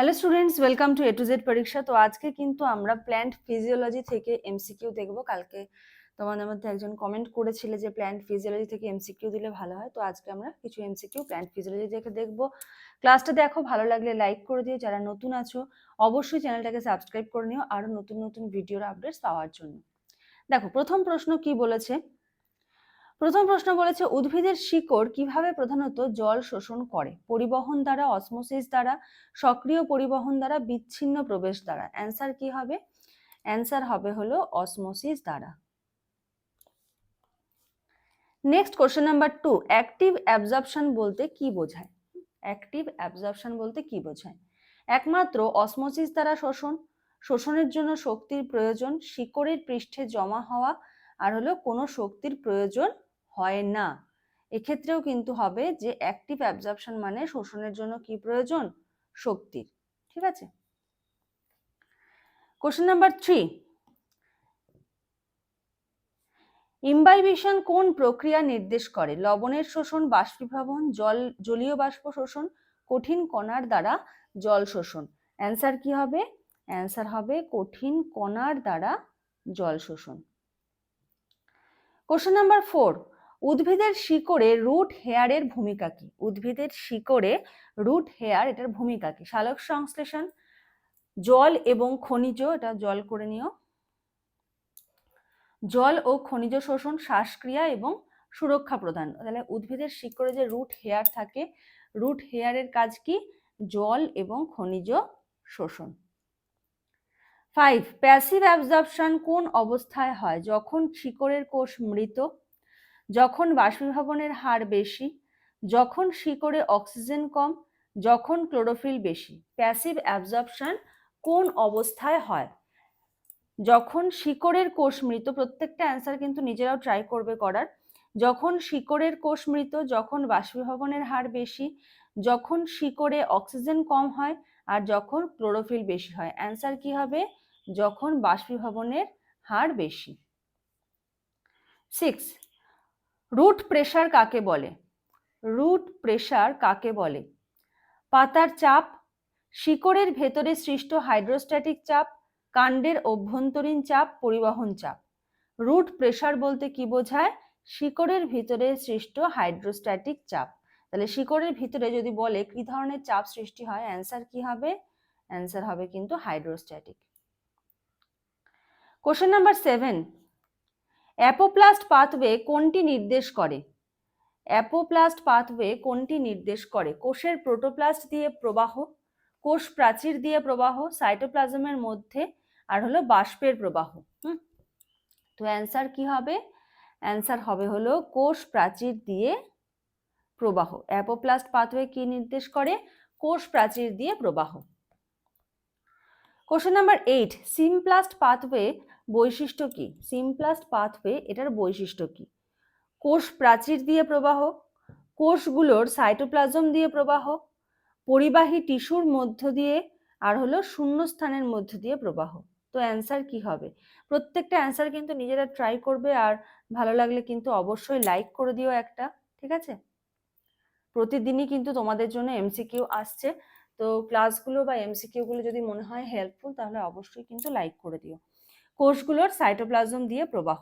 Hello students welcome to A to Z পরীক্ষা তো আজকে কিন্তু আমরা প্ল্যান্ট ফিজিওলজি থেকে এমসিকিউ দেখব। কালকে তোমাদের মধ্যে একজন কমেন্ট করেছিলে যে প্ল্যান্ট ফিজিওলজি থেকে এমসিকিউ দিলে ভালো হয়। তো আজকে আমরা কিছু এমসিকিউ প্ল্যান্ট ফিজিওলজি থেকে দেখব। ক্লাসটা দেখো, ভালো লাগলে লাইক করে দিও। যারা নতুন আছো, অবশ্যই চ্যানেলটাকে সাবস্ক্রাইব করে নিও। আরও নতুন নতুন ভিডিওর আপডেটস পাওয়ার জন্য। দেখো, প্রথম প্রশ্ন কি বলেছে? প্রথম প্রশ্ন বলেছে, উদ্ভিদের শিকড় কীভাবে প্রধানত জল শোষণ করে? পরিবহন দ্বারা অসমোসিস দ্বারা, সক্রিয় পরিবহন দ্বারা, বিচ্ছিন্ন প্রবেশ দ্বারা? অ্যান্সার কি হবে? অ্যান্সার হবে হলো অসমোসিস দ্বারা। Next question number two active absorption বলতে কি বোঝায়? অ্যাক্টিভ অ্যাবজর্পশন বলতে কি বোঝায়? একমাত্র অসমোসিস দ্বারা শোষণ, শোষণের জন্য শক্তির প্রয়োজন, শিকড়ের পৃষ্ঠে জমা হওয়া, আর হলো কোনো শক্তির প্রয়োজন হয় না। এক্ষেত্রেও কিন্তু হবে যে অ্যাক্টিভ অ্যাবজর্পশন মানে শোষণের জন্য কি প্রয়োজন? শক্তির ঠিক আছে? কোশ্চেন নাম্বার থ্রি ইম্বাইবিশন কোন প্রক্রিয়া নির্দেশ করে? লবণের শোষণ, বাষ্পীভবন, জল, জলীয় বাষ্প শোষণ, কঠিন কণার দ্বারা জল শোষণ। অ্যান্সার কি হবে? অ্যান্সার হবে কঠিন কণার দ্বারা জল শোষণ। কোশ্চেন নাম্বার ফোর উদ্ভিদের শিকড়ে রুট হেয়ারের ভূমিকা কি? উদ্ভিদের শিকড়ে রুট হেয়ার এটার ভূমিকা কি? সালোক সংশ্লেষণ, জল এবং খনিজ, এটা জল করে নিও। জল ও খনিজ শোষণ, শ্বাসক্রিয়া এবং সুরক্ষা প্রদান। তাহলে উদ্ভিদের শিকড়ে যে রুট হেয়ার থাকে, রুট হেয়ারের কাজ কি? জল এবং খনিজ শোষণ। ফাইভ প্যাসিভ অ্যাবজর্পশন কোন অবস্থায় হয়? যখন শিকড়ের কোষ মৃত যখন বাষ্পীভবনের হার বেশি, যখন শিকড়ে অক্সিজেন কম, যখন ক্লোরোফিল বেশি। প্যাসিভ অ্যাবজর্পশন কোন অবস্থায় হয়? যখন শিকড়ের কোষ মৃত, প্রত্যেকটা অ্যান্সার কিন্তু নিজেরাও ট্রাই করবে করার। যখন শিকড়ের কোষ মৃত, যখন বাষ্পীভবনের হার বেশি, যখন শিকড়ে অক্সিজেন কম হয় আর যখন ক্লোরোফিল বেশি হয়। অ্যান্সার কি হবে? যখন বাষ্পীভবনের হার বেশি। সিক্স রুট প্রেশার কাকে বলে? রুট প্রেশার কাকে বলে? পাতার চাপ, শিকড়ের ভেতরে সৃষ্ট হাইড্রোস্ট্যাটিক চাপ, কাণ্ডের অভ্যন্তরীণ চাপ, পরিবহন চাপ। রুট প্রেশার বলতে কি বোঝায়? শিকড়ের ভিতরে সৃষ্ট হাইড্রোস্ট্যাটিক চাপ। তাহলে শিকড়ের ভিতরে যদি বলে কি ধরনের চাপ সৃষ্টি হয় অ্যান্সার কি হবে? অ্যান্সার হবে কিন্তু hydrostatic question number seven apoplast pathway কোনটি নির্দেশ করে? অ্যাপোপ্লাস্ট পাথওয়ে কোনটি নির্দেশ করে? কোষের প্রোটোপ্লাস্ট দিয়ে প্রবাহ, কোষ প্রাচীর দিয়ে প্রবাহ, সাইটোপ্লাজমের মধ্যে, আর হলো বাষ্পের প্রবাহ, হুম? তো অ্যান্সার কি হবে? অ্যান্সার হবে হলো কোষ প্রাচীর দিয়ে প্রবাহ। অ্যাপোপ্লাস্ট পাথওয়ে কি নির্দেশ করে? কোষ প্রাচীর দিয়ে প্রবাহ। Question number eight symplast pathway বৈশিষ্ট্য কি? সিমপ্লাস্ট পাথওয়ে এটার বৈশিষ্ট্য কি? কোষ প্রাচীর দিয়ে প্রবাহ, কোষগুলোর সাইটোপ্লাজম দিয়ে প্রবাহ, পরিবাহী টিস্যুর মধ্য দিয়ে, আর হলো শূন্যস্থানের মধ্য দিয়ে প্রবাহ। তো অ্যান্সার কি হবে? প্রত্যেকটা অ্যান্সার কিন্তু নিজেরা ট্রাই করবে আর ভালো লাগলে কিন্তু অবশ্যই লাইক করে দিও একটা, ঠিক আছে? প্রতিদিনই কিন্তু তোমাদের জন্য এমসিকিউ আসছে। তো ক্লাসগুলো বা এমসিকিউগুলো যদি মনে হয় হেল্পফুল তাহলে অবশ্যই কিন্তু লাইক করে দিও। কোষগুলোর সাইটোপ্লাজম দিয়ে প্রবাহ।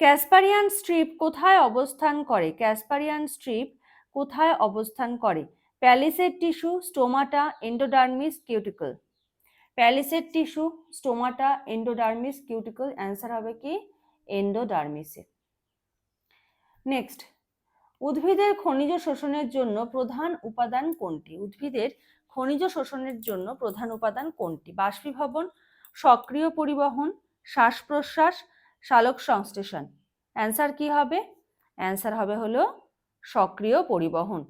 ক্যাসপারিয়ান স্ট্রিপ কোথায় অবস্থান করে? ক্যাসপারিয়ান স্ট্রিপ কোথায় অবস্থান করে? Palisade tissue stomata endodermis cuticle palisade tissue stomata endodermis cuticle answer হবে কি? এন্ডোডার্মিসে নেক্সট উদ্ভিদের খনিজ শোষণের জন্য প্রধান উপাদান কোনটি? উদ্ভিদের খনিজ শোষণের জন্য প্রধান উপাদান কোনটি? বাষ্পীভবন, সক্রিয় পরিবহন শ্বাস প্রশ্বাস সালোক সংশ্লেষণ। অ্যান্সার কি হবে? অ্যান্সার হবে হলো সক্রিয় পরিবহন।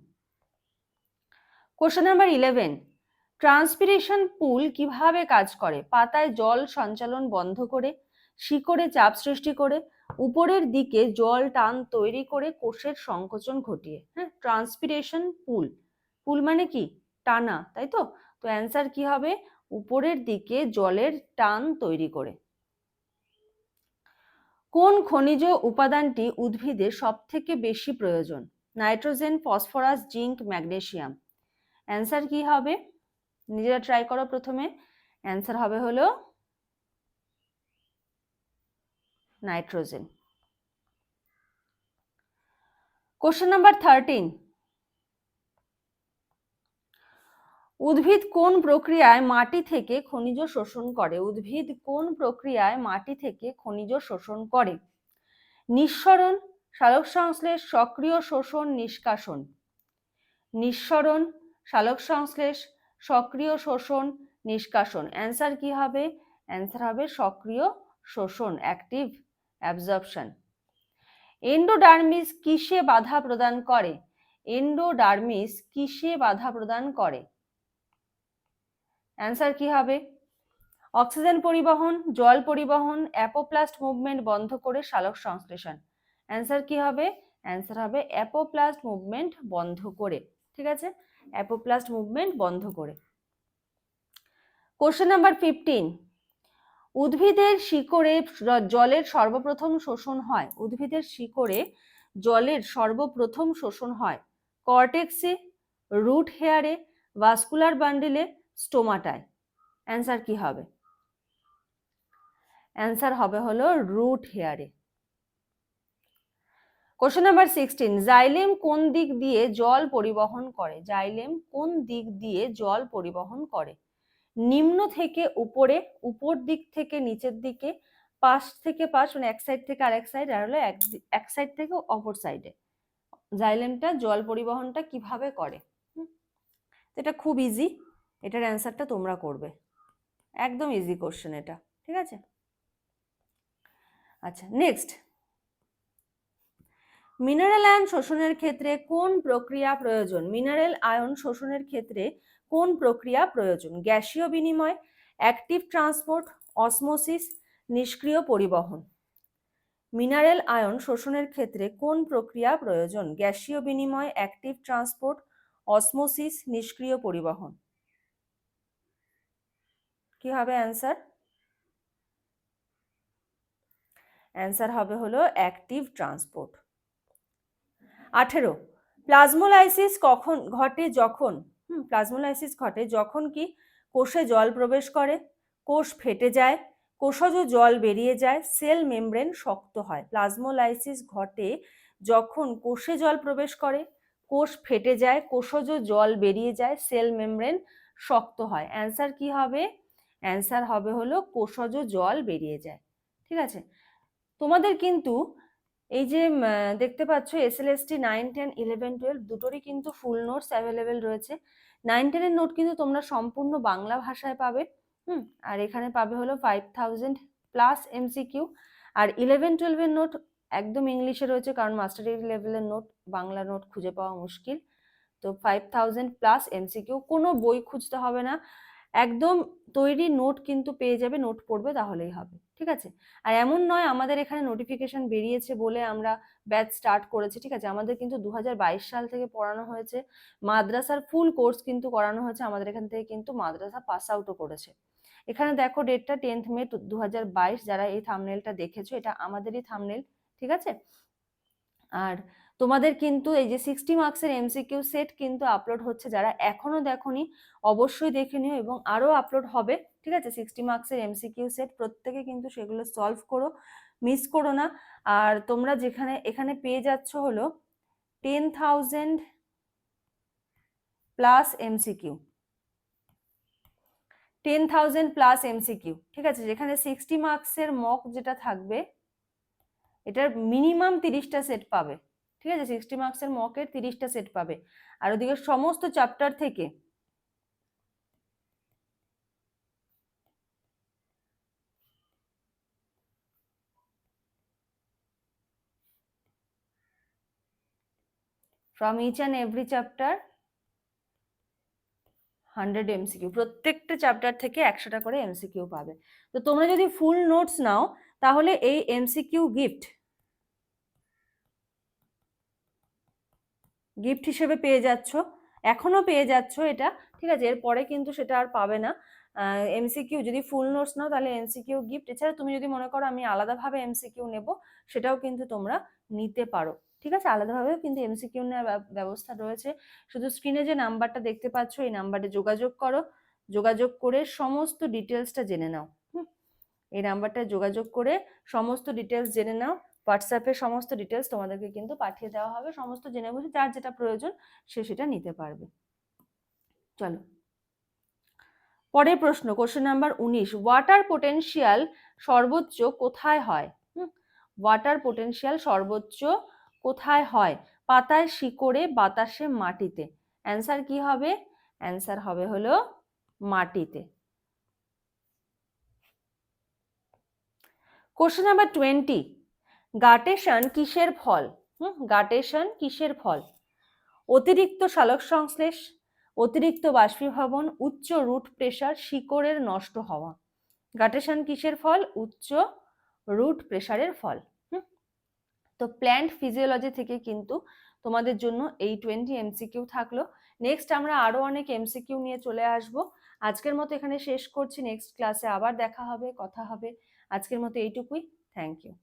Question number eleven. Transpiration pull কীভাবে কাজ করে? পাতায় জল সঞ্চালন বন্ধ করে, শিকড়ে চাপ সৃষ্টি করে উপরের দিকে জল টান তৈরি করে কোষের সংকোচন ঘটিয়ে হ্যাঁ? ট্রান্সপিরেশন পুল পুল মানে কি? টানা, তাই তো? তো অ্যান্সার কি হবে? উপরের দিকে জলের টান তৈরি করে। কোন খনিজ উপাদানটি উদ্ভিদে সব থেকে বেশি প্রয়োজন? Nitrogen, phosphorus, zinc, magnesium. Answer কি হবে? নিজেরা ট্রাই করো প্রথমে। অ্যান্সার হবে হলো নাইট্রোজেন। কোশ্চেন নাম্বার থার্টিন উদ্ভিদ কোন প্রক্রিয়ায় মাটি থেকে খনিজ শোষণ করে? উদ্ভিদ কোন প্রক্রিয়ায় মাটি থেকে খনিজ শোষণ করে? নিঃসরণ সালোক সংশ্লেষ, সক্রিয় শোষণ, নিষ্কাশন। নিঃসরণ সালোক সংশ্লেষ, সক্রিয় শোষণ, নিষ্কাশন। অ্যান্সার কি হবে? অ্যান্সার হবে সক্রিয় শোষণ অ্যাক্টিভ অ্যাবজর্পশন। এন্ডোডার্মিস কিসে বাধা প্রদান করে? এন্ডোডার্মিস কিসে বাধা প্রদান করে? অ্যান্সার কি হবে? অক্সিজেন পরিবহন, জল পরিবহন, অ্যাপোপ্লাস্ট মুভমেন্ট বন্ধ করে সালোক সংশ্লেষণ। অ্যান্সার কি হবে? অ্যান্সার হবে অ্যাপোপ্লাস্ট মুভমেন্ট বন্ধ করে। ঠিক আছে? অ্যাপোপ্লাস্ট মুভমেন্ট বন্ধ করে। Question number fifteen. উদ্ভিদের শিকড়ে জলের সর্বপ্রথম শোষণ হয়। উদ্ভিদের শিকড়ে জলের সর্বপ্রথম শোষণ হয় কর্টেক্সে, রুট হেয়ারে, ভাস্কুলার বান্ডিলে, স্টোমাটায়। অ্যান্সার কি হবে? অ্যান্সার হবে হলো রুট হেয়ারে। কোশ্চেন নাম্বার সিক্সটিন, জাইলেম কোন দিক দিয়ে জল পরিবহন করে? জাইলেম কোন দিক দিয়ে জল পরিবহন করে? নিম্ন থেকে উপরে, উপর দিক থেকে নিচের দিকে, পাশ থেকে পাশ মানে এক সাইড থেকে আরেক সাইড আর হলো এক সাইড থেকে অপর সাইডে জাইলেমটা জল পরিবহনটা কীভাবে করে? এটা খুব ইজি এটার অ্যান্সারটা তোমরা করবে। একদম ইজি কোশ্চেন এটা, ঠিক আছে? আচ্ছা নেক্সট মিনারেল আয়ন শোষণের ক্ষেত্রে কোন প্রক্রিয়া প্রয়োজন? মিনারেল আয়ন শোষণের ক্ষেত্রে কোন প্রক্রিয়া প্রয়োজন? গ্যাসীয় বিনিময় অ্যাক্টিভ ট্রান্সপোর্ট অসমোসিস নিষ্ক্রিয় পরিবহন। মিনারেল আয়ন শোষণের ক্ষেত্রে কোন প্রক্রিয়া প্রয়োজন? গ্যাসীয় বিনিময় অ্যাক্টিভ ট্রান্সপোর্ট অসমোসিস নিষ্ক্রিয় পরিবহন। কি হবে অ্যান্সার অ্যান্সার হবে হলো অ্যাক্টিভ ট্রান্সপোর্ট আঠেরো। প্লাজমোলাইসিস কখন ঘটে যখন? হুম, প্লাজমোলাইসিস ঘটে যখন কি কোষে জল প্রবেশ করে, কোষ ফেটে যায়, কোষজ জল বেরিয়ে যায়, সেল মেমব্রেন শক্ত হয়। প্লাজমোলাইসিস ঘটে যখন কোষে জল প্রবেশ করে, কোষ ফেটে যায়, কোষজ জল বেরিয়ে যায়, সেল মেমব্রেন শক্ত হয়। অ্যান্সার কি হবে? অ্যান্সার হবে হলো কোষজ জল বেরিয়ে যায়। ঠিক আছে? তোমাদের কিন্তু এই যে দেখতে পাচ্ছ S L S T nine ten eleven twelve দুটোরই কিন্তু ফুল নোটস অ্যাভেলেবেল রয়েছে। নাইন টেনের নোট কিন্তু তোমরা সম্পূর্ণ বাংলা ভাষায় পাবে, হুম? আর এখানে পাবে হলো ফাইভ থাউজেন্ড প্লাস এমসিকিউ আর ইলেভেন টুয়েলভের নোট একদম ইংলিশে রয়েছে কারণ মাস্টার ডিগ্রি লেভেলের নোট বাংলা নোট খুঁজে পাওয়া মুশকিল। তো ফাইভ থাউজেন্ড প্লাস এমসিকিউ কোনো বই খুঁজতে হবে না। একদম তৈরি নোট কিন্তু পেয়ে যাবে, নোট পড়বে তাহলেই হবে, ঠিক আছে? আর এমন নয় আমাদের এখানে নোটিফিকেশন বেরিয়েছে বলে আমরা ব্যাচ স্টার্ট করেছি, ঠিক আছে? আমাদের কিন্তু দু হাজার বাইশ সাল থেকে পড়ানো হয়েছে, মাদ্রাসার ফুল কোর্স কিন্তু করানো হয়েছে, আমাদের এখান থেকে কিন্তু মাদ্রাসা পাস আউটও করেছে। এখানে দেখো ডেটটা টেন্থ মে দু হাজার বাইশ, যারা এই থামনেলটা দেখেছ, এটা আমাদেরই থামনেল ঠিক আছে? আর তোমাদের কিন্তু এই যে সিক্সটি মার্কসের এমসিকিউ সেট কিন্তু আপলোড হচ্ছে যারা এখনও দেখনি, অবশ্যই দেখে নিও এবং আরও আপলোড হবে। ঠিক আছে? সিক্সটি মার্কসের এমসিকিউ সেট প্রত্যেকে কিন্তু সেগুলো সলভ করো মিস করো না। আর তোমরা যেখানে, এখানে পেয়ে যাচ্ছ হলো ten thousand plus MCQ ten thousand plus MCQ ঠিক আছে? যেখানে সিক্সটি মার্কসের মক যেটা থাকবে, এটার মিনিমাম তিরিশটা সেট পাবে। ঠিক আছে? সিক্সটি মার্কসের মকের তিরিশটা সেট পাবে। আর ওদিকে সমস্ত চ্যাপ্টার থেকে from each and every chapter hundred MCQ প্রত্যেকটা চ্যাপ্টার থেকে একশোটা করে এমসিকিউ পাবে। তো তোমরা যদি ফুল নোটস নাও, তাহলে এই এমসিকিউ গিফট গিফট হিসেবে পেয়ে যাচ্ছ, এখনও পেয়ে যাচ্ছ এটা, ঠিক আছে? এরপরে কিন্তু সেটা আর পাবে না। এমসিকিউ যদি ফুল নোটস নাও তাহলে এমসিকিউ গিফট এছাড়া তুমি যদি মনে করো আমি আলাদাভাবে এমসিকিউ নেব, সেটাও কিন্তু তোমরা নিতে পারো। ঠিক আছে? আলাদাভাবেও কিন্তু এমসিকিউ নেওয়ার ব্যবস্থা রয়েছে। শুধু স্ক্রিনে যে নাম্বারটা দেখতে পাচ্ছ, এই নাম্বারে যোগাযোগ করো। যোগাযোগ করে সমস্ত ডিটেলসটা জেনে নাও? এই নাম্বারটায় যোগাযোগ করে সমস্ত ডিটেলস জেনে নাও। হোয়াটসঅ্যাপে সমস্ত ডিটেলস তোমাদেরকে কিন্তু পাঠিয়ে দেওয়া হবে। সমস্ত জেনে বুঝে যার যেটা প্রয়োজন সে সেটা নিতে পারবে। চলো। পরের প্রশ্ন কোশ্চেন নাম্বার উনিশ। ওয়াটার পোটেনশিয়াল সর্বোচ্চ কোথায় হয়? ওয়াটার পোটেনশিয়াল সর্বোচ্চ কোথায় হয়? পাতায় শিকড়ে, বাতাসে মাটিতে। অ্যান্সার কি হবে? অ্যান্সার হবে হলো মাটিতে। কোশ্চেন নাম্বার টোয়েন্টি গাটেশন কিসের ফল? হুম, গাটেশন কিসের ফল? অতিরিক্ত সালোক সংশ্লেষ, অতিরিক্ত বাষ্পীভবন, উচ্চ রুট প্রেশার শিকড়ের নষ্ট হওয়া। গাটেশন কিসের ফল? উচ্চ রুট প্রেশারের ফল? তো প্ল্যান্ট ফিজিওলজি থেকে কিন্তু তোমাদের জন্য এই টোয়েন্টি এমসিকিউ থাকল। নেক্সট আমরা আরও অনেক এমসিকিউ নিয়ে চলে আসব। আজকের মতো এখানে শেষ করছি। নেক্সট ক্লাসে আবার দেখা হবে, কথা হবে। আজকের মতো এইটুকুই। Thank you.